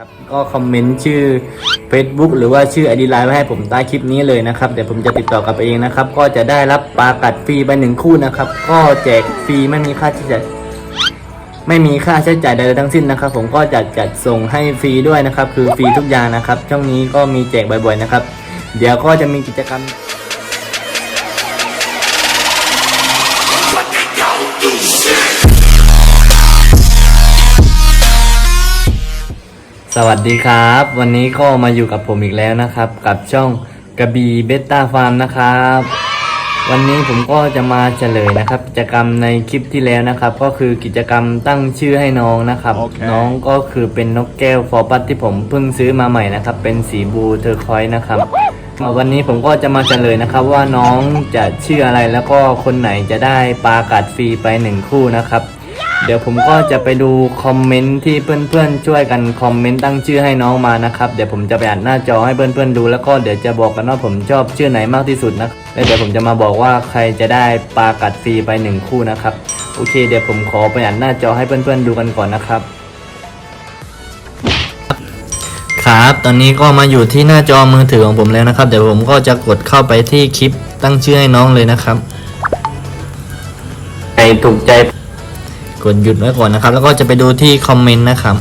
ครับก็คอมเมนต์ชื่อ Facebook หรือว่าชื่อ ID ไลน์ไว้ให้ผมใต้คลิปนี้เลยนะครับ เดี๋ยวผมจะติดต่อกลับไปเองนะครับ ก็จะได้รับปลากัดฟรีไปหนึ่งคู่นะครับ ก็แจกฟรีไม่มีค่าใช้จ่ายไม่มีค่าใช้จ่ายใดๆทั้งสิ้นนะครับ ผมก็จะจัดส่งให้ฟรีด้วยนะครับ คือฟรีทุกอย่างนะครับ ช่วงนี้ก็มีแจกบ่อยๆนะครับ เดี๋ยวก็จะมีกิจกรรม สวัสดีครับ วันนี้ก็มาอยู่กับผมอีกแล้วนะครับ กับช่องกระบีเบต้าฟาร์มนะครับ วันนี้ผมก็จะมาเฉลยนะครับ กิจกรรมในคลิปที่แล้วนะครับ ก็คือกิจกรรมตั้งชื่อให้น้องนะครับโอเคน้องก็คือเป็นนกแก้วฟอร์ปัตที่ผมเพิ่งซื้อมาใหม่นะครับ เป็นสีบลูเทอร์คอยส์นะครับวันนี้ผมก็จะมาเฉลยนะครับ ว่าน้องจะชื่ออะไรแล้วก็คนไหนจะได้ปลากัดฟรีไปหนึ่งคู่นะครับ เดี๋ยวผมก็จะไปดูคอมเมนต์ที่เพื่อนๆช่วยกันคอมเมนต์ตั้งชื่อให้น้องมานะครับ เดี๋ยวผมจะไปอ่านหน้าจอให้เพื่อนๆดู แล้วก็เดี๋ยวจะบอกกันว่าผมชอบชื่อไหนมากที่สุดนะแล้วเดี๋ยวผมจะมาบอกว่าใครจะได้ปลากัดฟรีไปหนึ่งคู่นะครับโอเค เดี๋ยวผมขอไปอ่านหน้าจอให้เพื่อนๆดูกันก่อนนะครับ ครับตอนนี้ก็มาอยู่ที่หน้าจอมือถือของผมแล้วนะครับ เดี๋ยวผมก็จะกดเข้าไปที่คลิปตั้งชื่อให้น้องเลยนะครับใครถูกใจ กดหยุดไว้ก่อนนะครับ แล้วก็จะไปดูที่คอมเมนต์นะครับ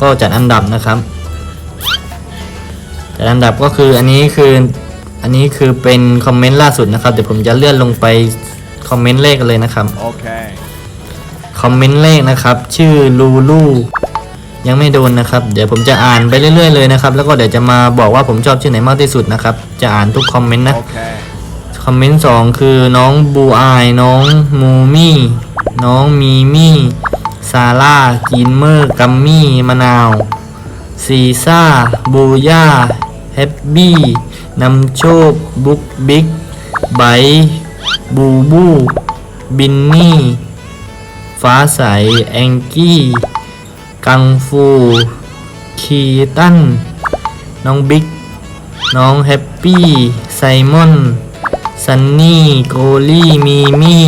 ก็จัดอันดับนะครับจัดอันดับก็คืออันนี้คืออันนี้คือเป็นคอมเมนต์ล่าสุดนะครับเดี๋ยวผมจะเลื่อนลงไปคอมเมนต์เลขกันเลยนะครับ Okay. คอมเมนต์เลขนะครับ ชื่อลูลูยังไม่โดนนะครับ เดี๋ยวผมจะอ่านไปเรื่อยๆเลยนะครับ แล้วก็เดี๋ยวจะมาบอกว่าผมชอบชื่อไหนมากที่สุดนะครับ จะอ่านทุกคอมเมนต์นะ Okay. คอมเมนต์สองคือน้องบูอายน้องมูมี่ น้องมีมี่ ซาร่ากินเมอร์กัมมี่ มะนาว ซีซ่า บูย่า แฮปปี้นำโชค บุ๊กบิ๊ก ไบ บูบู บินนี่ ฟ้าใส แองกี้ กังฟู คีตัน น้องบิ๊ก น้องแฮปปี้ ไซมอน ซันนี่ โกลี่ มีมี่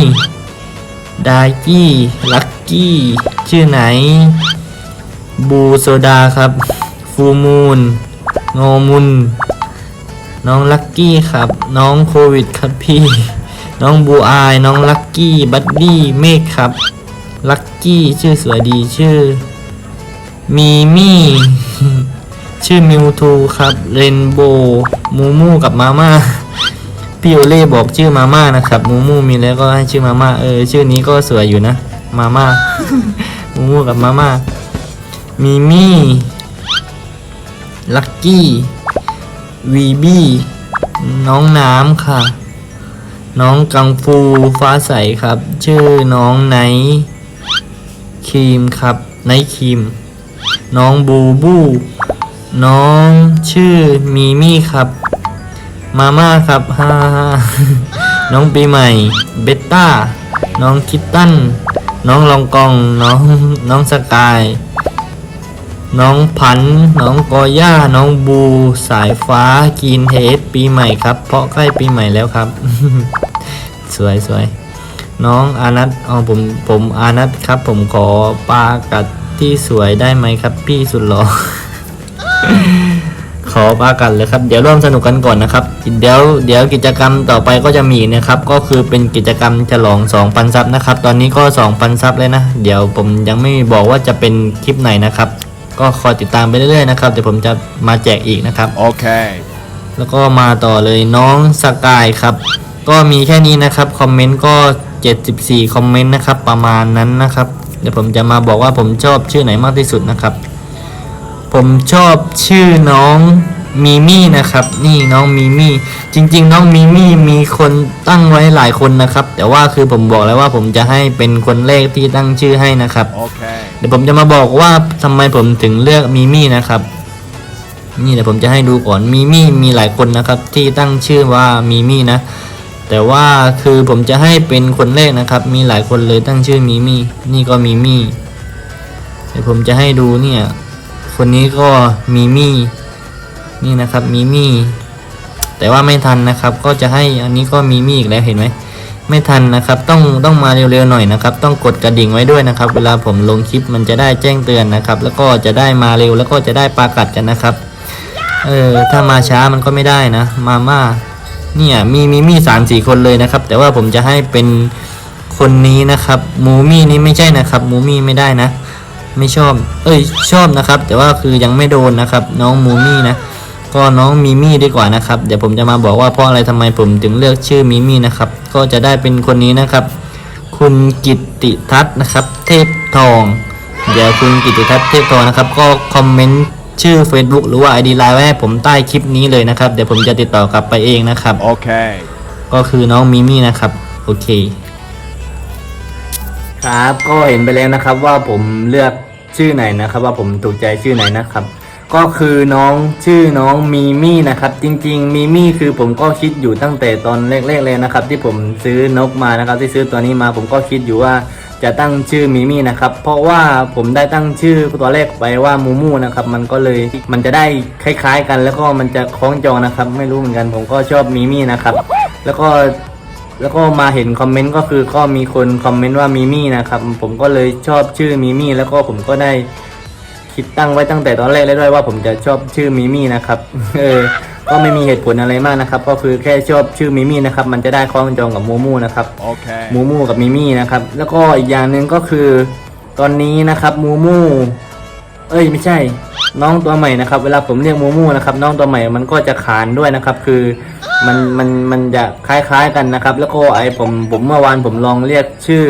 ดากี้ลักกี้ ชื่อไหน บูโซดาครับ ฟูมูนโงมุน น้องลักกี้ครับ น้องโควิดครับพี่ น้องบูอาย น้องลักกี้ บัดดี้ เมฆครับ ลักกี้ ชื่อสวยดี ชื่อ มีมี่ ชื่อมิวทูครับ เรนโบมูมูกับมาม่า พี่โอเล่บอกชื่อมาม่านะครับมูมูมีแล้วก็ให้ชื่อมาม่าเออชื่อนี้ก็สวยอยู่นะ มาม่า มูมูกับมาม่ามีมี่ลักกี้วีบี้น้องน้ำค่ะ น้องกังฟูฟ้าใสครับ ชื่อน้องไนครีมครับไนครีม น้องบูบู น้องชื่อมีมี่ครับ มาม่าครับฮ่าน้องปีใหม่ เบตต้า น้องคิตตัน น้องลองกอง น้องน้องสกาย น้องพันธ์น้องกอย่า น้องบู สายฟ้ากีนเฮดปีใหม่ครับ เพราะใกล้ปีใหม่แล้วครับ สวยสวยน้องอานัทอ๋อผม ผมอานัทครับ ผมขอปลากัดที่สวยได้ไหมครับ พี่สุดหล่อ ขอปากันเลยครับ เดี๋ยวร่วมสนุกกันก่อนนะครับเดี๋ยวเดี๋ยวกิจกรรมต่อไปก็จะมีนะครับ ก็คือเป็นกิจกรรมฉลอง 2,000ซับนะครับ ตอนนี้ก็ 2,000ซับเลยนะ เดี๋ยวผมยังไม่บอกว่าจะเป็นคลิปไหนนะครับ ก็คอยติดตามไปเรื่อยๆนะครับ เดี๋ยวผมจะมาแจกอีกนะครับ Okay. แล้วก็มาต่อเลยน้องสกายครับ ก็มีแค่นี้นะครับ คอมเมนต์ก็ 74 คอมเมนต์นะครับ ประมาณนั้นนะครับ เดี๋ยวผมจะมาบอกว่าผมชอบชื่อไหนมากที่สุดนะครับ ผมชอบชื่อน้อง มีมี่นะครับ นี่น้องมีมี่จริง ๆ น้องมีมี่มีคนตั้งไว้หลายคนนะครับ แต่ว่าคือผมบอกแล้วว่าผมจะให้เป็นคนแรกที่ตั้งชื่อให้นะครับ Okay. เดี๋ยวผมจะมาบอกว่าทำไมผมถึงเลือกมีมี่นะครับ นี่เดี๋ยวผมจะให้ดูก่อนมีมี่มีหลายคนนะครับ ที่ตั้งชื่อว่ามีมี่นะ แต่ว่าคือผมจะให้เป็นคนแรกนะครับ มีหลายคนเลยตั้งชื่อมีมี่นี่ก็มีมี่เดี๋ยวผมจะให้ดูเนี่ย คนนี้ก็มีมี่ นี่นะครับมีมี่แต่ว่าไม่ทันนะครับ ก็จะให้อันนี้ก็มีมี่อีกแล้วเห็นไหมไม่ทันนะครับ ต้องต้องมาเร็วๆหน่อยนะครับ ต้องกดกระดิ่งไว้ด้วยนะครับ เวลาผมลงคลิปมันจะได้แจ้งเตือนนะครับ แล้วก็จะได้มาเร็วแล้วก็จะได้ปากัดกันนะครับ เออถ้ามาช้ามันก็ไม่ได้นะ มาม่าเนี่ยมีมีมี่สามสี่คนเลยนะครับ แต่ว่าผมจะให้เป็นคนนี้นะครับมูมี่นี่ไม่ใช่นะครับมูมี่ไม่ได้นะ ไม่ชอบ เอ้ยชอบนะครับ แต่ว่าคือยังไม่โดนนะครับ น้องมูมี่นะ ก็น้องมิมี่ดีกว่านะครับ เดี๋ยวผมจะมาบอกว่าเพราะอะไรทำไมผมถึงเลือกชื่อมิมี่นะครับ ก็จะได้เป็นคนนี้นะครับ คุณกิตติทัศน์นะครับ เทพทอง เดี๋ยวคุณกิตติทัศน์เทพทองนะครับ ก็คอมเมนต์ชื่อ Facebook หรือว่า ID ไลน์ไว้ให้ผมใต้คลิปนี้เลยนะครับ เดี๋ยวผมจะติดต่อกลับไปเองนะครับ Okay. ก็คือน้องมิมี่นะครับโอเค ครับก็เห็นไปแล้วนะครับว่าผมเลือกชื่อไหนนะครับ ว่าผมถูกใจชื่อไหนนะครับ ก็คือน้องชื่อน้องมิมี่นะครับ จริง ๆมิมี่คือผมก็คิดอยู่ตั้งแต่ตอนแรกๆเลยนะครับ ที่ผมซื้อนกมานะครับ ที่ซื้อตัวนี้มาผมก็คิดอยู่ว่าจะตั้งชื่อมิมี่นะครับ เพราะว่าผมได้ตั้งชื่อตัวแรกไปว่ามูมูนะครับ มันก็เลยมันจะได้คล้าย ๆ กัน แล้วก็มันจะคล้องจองนะครับ ไม่รู้เหมือนกัน ผมก็ชอบมิมี่นะครับ แล้วก็แล้วก็มาเห็นคอมเมนต์ก็คือก็มีคนคอมเมนต์ว่ามิมี่นะครับ ผมก็เลยชอบชื่อมิมี่แล้วก็ผมก็ได้ คิดตั้งไว้ตั้งแต่ตอนแรกเลยด้วยว่าผมจะชอบชื่อมิมี่นะครับ เออ ก็ไม่มีเหตุผลอะไรมากนะครับ ก็คือแค่ชอบชื่อมิมี่นะครับ มันจะได้คล้องจองกับโมมูนะครับ Okay. มูมูกับมิมี่นะครับ แล้วก็อีกอย่างหนึ่งก็คือ ตอนนี้นะครับมูมู เอ้ยไม่ใช่ น้องตัวใหม่นะครับ เวลาผมเรียกมูมูนะครับ น้องตัวใหม่มันก็จะขานด้วยนะครับ คือมันมันมันจะคล้ายๆกันนะครับ แล้วก็ไอผมผมเมื่อวานผมลองเรียกชื่อ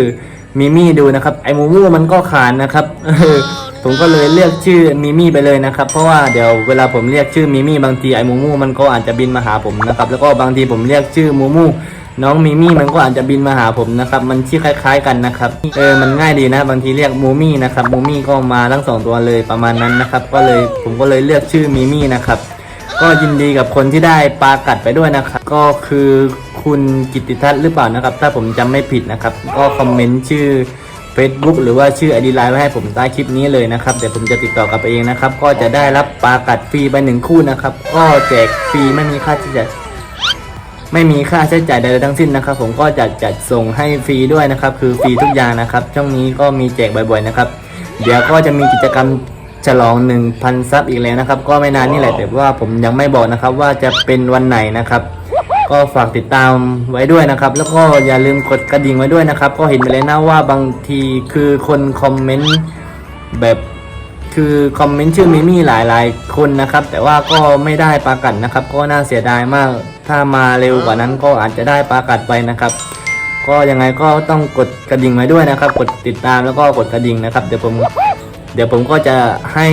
มิมี่ดูนะครับ ไอมูมูมันก็ขานนะครับเออ ผมก็เลยเรียกชื่อมิมี่ไปเลยนะครับ เพราะว่าเดี๋ยวเวลาผมเรียกชื่อมิมี่บางทีไอ้มูมูมันก็อาจจะบินมาหาผมนะครับ แล้วก็บางทีผมเรียกชื่อมูมูน้องมิมี่มันก็อาจจะบินมาหาผมนะครับ มันชื่อคล้าย ๆ กันนะครับ เออ มันง่ายดีนะ บางทีเรียกมูมี่นะครับมูมี่ก็มาทั้งสองตัวเลยประมาณนั้นนะครับ ก็เลยผมก็เลยเลือกชื่อมิมี่นะครับ ก็ยินดีกับคนที่ได้ปลากัดไปด้วยนะครับ ก็คือคุณกิตติทัศน์หรือเปล่านะครับ ถ้าผมจำไม่ผิดนะครับ ก็คอมเมนต์ชื่อ Facebook หรือว่าชื่อ ID ไลน์ไว้ให้ผมใต้คลิปนี้เลยนะครับเดี๋ยวผมจะติดต่อกลับไปเองนะครับ ก็จะได้รับปลากัดฟรีไปหนึ่งคู่นะครับ ก็แจกฟรีไม่มีค่าใช้จ่ายไม่มีค่าใช้จ่ายใดๆทั้งสิ้นนะครับ ผมก็จะจัดส่งให้ฟรีด้วยนะครับ คือฟรีทุกอย่างนะครับช่องนี้ก็มีแจกบ่อยๆนะครับ เดี๋ยวก็จะมีกิจกรรมฉลอง 1,000 ซับอีกแล้วนะครับ ก็ไม่นานนี่แหละแต่ว่าผมยังไม่บอกนะครับ ว่าจะเป็นวันไหนนะครับ ก็ฝากติดตามไว้ด้วยนะครับ แล้วก็อย่าลืมกดกระดิ่งไว้ด้วยนะครับ ก็เห็นไปเลยนะว่าบางทีคือคนคอมเมนต์แบบคือคอมเมนต์ชื่อมิมี่หลายๆ คนนะครับ แต่ว่าก็ไม่ได้ปากัดนะครับ ก็น่าเสียดายมาก ถ้ามาเร็วกว่านั้นก็อาจจะได้ปากัดไปนะครับ ก็ยังไงก็ต้องกดกระดิ่งไว้ด้วยนะครับ กดติดตามแล้วก็กดกระดิ่งนะครับ เดี๋ยวผม เดี๋ยวผมก็จะให้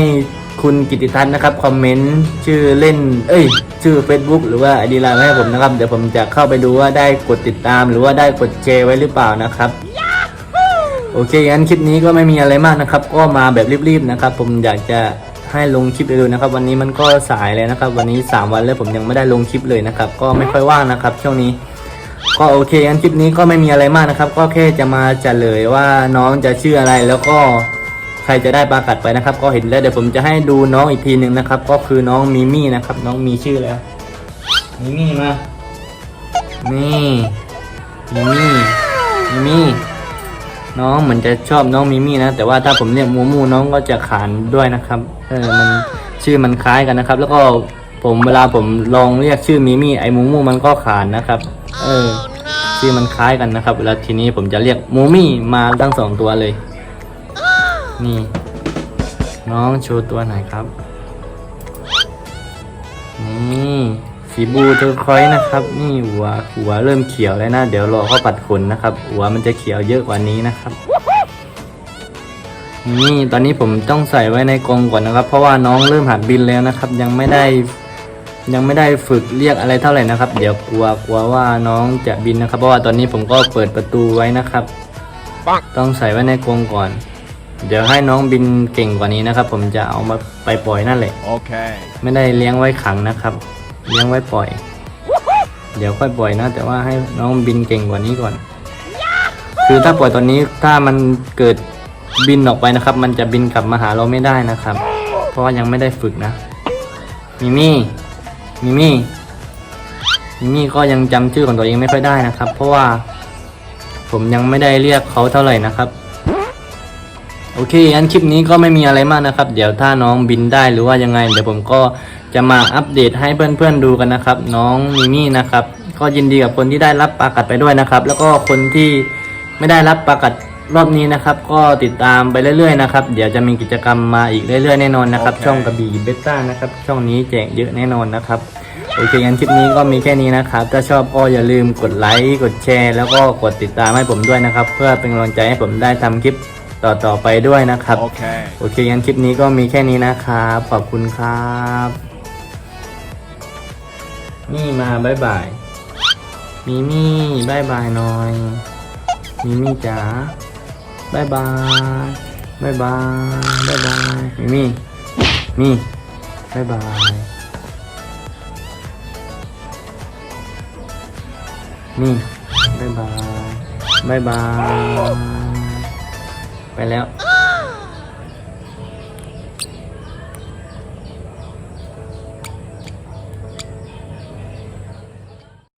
คุณกิติทัศน์นะครับคอมเมนต์ชื่อเล่น เอ้ย ชื่อ Facebook หรือว่าไอดีไลน์ให้ผมนะครับ เดี๋ยวผมจะเข้าไปดูว่าได้กดติดตามหรือว่าได้กดแชร์ไว้หรือเปล่านะครับโอเคงั้นคลิปนี้ก็ไม่มีอะไรมากนะครับ ก็มาแบบรีบๆนะครับ ผมอยากจะให้ลงคลิปเร็วๆนะครับ วันนี้มันก็สายเลยนะครับ วันนี้ 3 วันแล้วผมยังไม่ได้ลงคลิปเลยนะครับ ก็ไม่ค่อยว่างนะครับ ช่วงนี้ ก็โอเคงั้นคลิปนี้ก็ไม่มีอะไรมากนะครับ ก็แค่จะมาเฉลยว่าน้องจะชื่ออะไรแล้วก็ใค รจะได้ปลากัดไปนะครับ ก็เห็นแล้วเดี๋ยวผมจะให้ดูน้องอีกทีหนึ่งนะครับ ก็คือน้องมิมี่นะครับ น้องมีชื่อแล้วมิมี่มานี่มิมี่มิมี่น้องเหมือนจะชอบน้องมิมี่นะ แต่ว่าถ้าผมเรียกมูมูน้องก็จะขานด้วยนะครับเออมันชื่อมันคล้ายกันนะครับ แล้วก็ผมเวลาผมลองเรียกชื่อมิมี่ไอ้มูมูมันก็ขานนะครับ เออชื่อมันคล้ายกันนะครับเวลาทีนี้ผมจะเรียกมูมี่มาทั้งสองตัวเลย นี่ น้องโชว์ตัวไหนอยครับ นี่สีบลูเทอร์คอยส์นะครับ นี่หัวหัวเริ่มเขียวแล้วนะ เดี๋ยวรอเขาปัดขนนะครับ หัวมันจะเขียวเยอะกว่านี้นะครับนี่ตอนนี้ผมต้องใส่ไว้ในกรงก่อนนะครับ เพราะว่าน้องเริ่มหัดบินแล้วนะครับ ยังไม่ได้ยังไม่ได้ฝึกเรียกอะไรเท่าไหร่นะครับ เดี๋ยวกลัวกลัวว่าน้องจะบินนะครับ เพราะว่าตอนนี้ผมก็เปิดประตูไว้นะครับ ต้องใส่ไว้ในกรงก่อน เดี๋ยวให้น้องบินเก่งกว่านี้นะครับ ผมจะเอามาไปปล่อยนั่นแหละ Okay. ไม่ได้เลี้ยงไว้ขังนะครับ เลี้ยงไว้ปล่อย เดี๋ยวค่อยปล่อยนะ แต่ว่าให้น้องบินเก่งกว่านี้ก่อน คือถ้าปล่อยตอนนี้ถ้ามันเกิดบินออกไปนะครับ มันจะบินกลับมาหาเราไม่ได้นะครับ เพราะว่ายังไม่ได้ฝึกนะมิมี่มิมี่มิมี่ก็ยังจำชื่อของตัวเองไม่ค่อยได้นะครับ เพราะว่าผมยังไม่ได้เรียกเขาเท่าไหร่นะครับ โอเคงั้นคลิปนี้ก็ไม่มีอะไรมากนะครับ เดี๋ยวถ้าน้องบินได้หรือว่ายังไง เดี๋ยวผมก็จะมาอัปเดตให้เพื่อนๆดูกันนะครับ น้องมิมี่นะครับ ก็ยินดีกับคนที่ได้รับปลากัดไปด้วยนะครับ แล้วก็คนที่ไม่ได้รับปลากัดรอบนี้นะครับ ก็ติดตามไปเรื่อยๆนะครับ เดี๋ยวจะมีกิจกรรมมาอีกเรื่อยๆแน่นอนนะครับ ช่องกระบี่เบต้านะครับ ช่องนี้แจกเยอะแน่นอนนะครับ โอเคงั้นคลิปนี้ก็มีแค่นี้นะครับ ถ้าชอบก็อย่าลืมกดไลค์ กดแชร์ แล้วก็กดติดตามให้ผมด้วยนะครับ เพื่อเป็นกำลังใจให้ผมได้ทำคลิป ต่อๆไปด้วยนะครับ Okay. โอเคงั้นคลิปนี้ก็มีแค่นี้นะครับ ขอบคุณครับ นี่มาบายบายมีมี่บายบายหน่อยมีมี่จ๋าบายบายบายบายบายบายมีมี่มี่บายบายนี่บายบายบายบายไป แล้ว